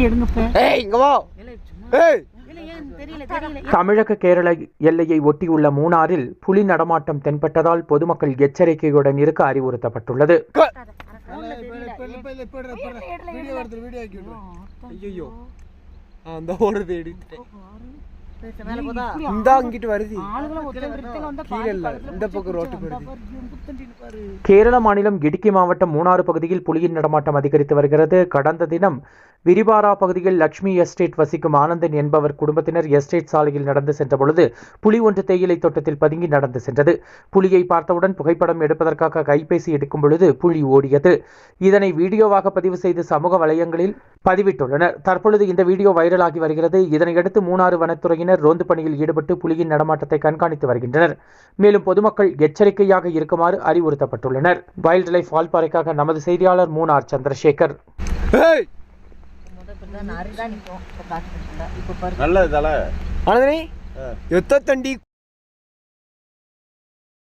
வண்டி எடுங்கப்ப ஏய் இங்க வா ஏய் தமிழக கேரள எல்லையை ஒட்டியுள்ள மூணாறில் புலி நடமாட்டம் தென்பட்டதால் பொதுமக்கள் எச்சரிக்கையுடன் இருக்க அறிவுறுத்தப்பட்டுள்ளது அந்த ஓடுது எடுத்துட்டேன் இந்த அங்கிட்டு வருது. இந்த பக்கம் ரோட்டுக்கு வருது கேரள மாநிலம் இடுக்கி மாவட்டம் மூணாறு பகுதியில் புலியின் நடமாட்டம் அதிகரித்து வருகிறது. கடந்த தினம் விரிபாரா பகுதியில் லட்சுமி எஸ்டேட் வசிக்கும் ஆனந்தன் என்பவர் குடும்பத்தினர் எஸ்டேட் சாலையில் நடந்து சென்ற பொழுது புலி ஒன்று தேயிலை தோட்டத்தில் பதுங்கி நடந்து சென்றது. புலியை பார்த்தவுடன் புகைப்படம் எடுப்பதற்காக கைபேசி எடுக்கும் பொழுது புலி ஓடியது. இதனை வீடியோவாக பதிவு செய்து சமூக வலையங்களில் பதிவிட்டுள்ளனர். தற்பொழுது இந்த வீடியோ வைரலாகி வருகிறது. இதனையடுத்து மூணாறு வனத்துறையினர் ரோந்து பணியில் ஈடுபட்டு புலியின் நடமாட்டத்தை கண்காணித்து வருகின்றனர். மேலும் பொதுமக்கள் எச்சரிக்கையாக இருக்குமாறு அறிவுறுத்தப்பட்டுள்ளனர். வைல்ட் லைஃப் வால்பாறைக்காக நமது செய்தியாளர் மூணார் சந்திரசேகர். முத